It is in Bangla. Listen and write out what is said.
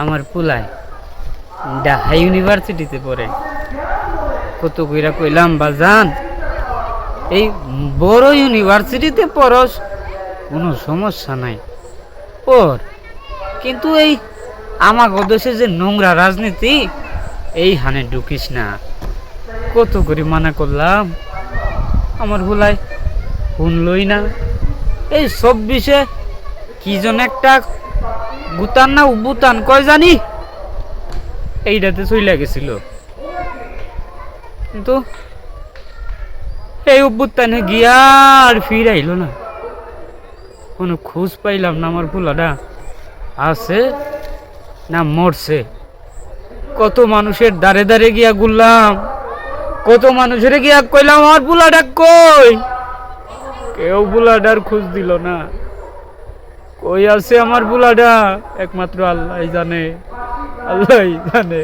আমার পুলায় ঢাকা ইউনিভার্সিটিতে পড়ে। কত কইরা কইলাম, বাজান, এই বড় ইউনিভার্সিটিতে পড়স, কোনো সমস্যা নাই। পর কিন্তু এই আমাগো দেশে যে নোংরা রাজনীতি, এই হানে ঢুকিস না। কত করে মানা করলাম, আমার ভুলাই শুনলই না। এই চব্বিশে কি জন একটা গুতান না উবুতান কয় জানি? এইটাতে চইলা গেছিল। কিন্তু এই উবুতানে গিয়া আর ফির আইলো না। কোনো খোঁজ পাইলাম না আমার ফুলাটা আছে না মরছে। কত মানুষের দাঁড়ে দাঁড়ে গিয়া গুললাম। কত মানুষের গিয়া কইলাম আমার বুলাটা কই? কেউ বুলাডার খোঁজ দিল না। কই আছে আমার বুলাডা একমাত্র আল্লাহ জানে আল্লাহ জানে।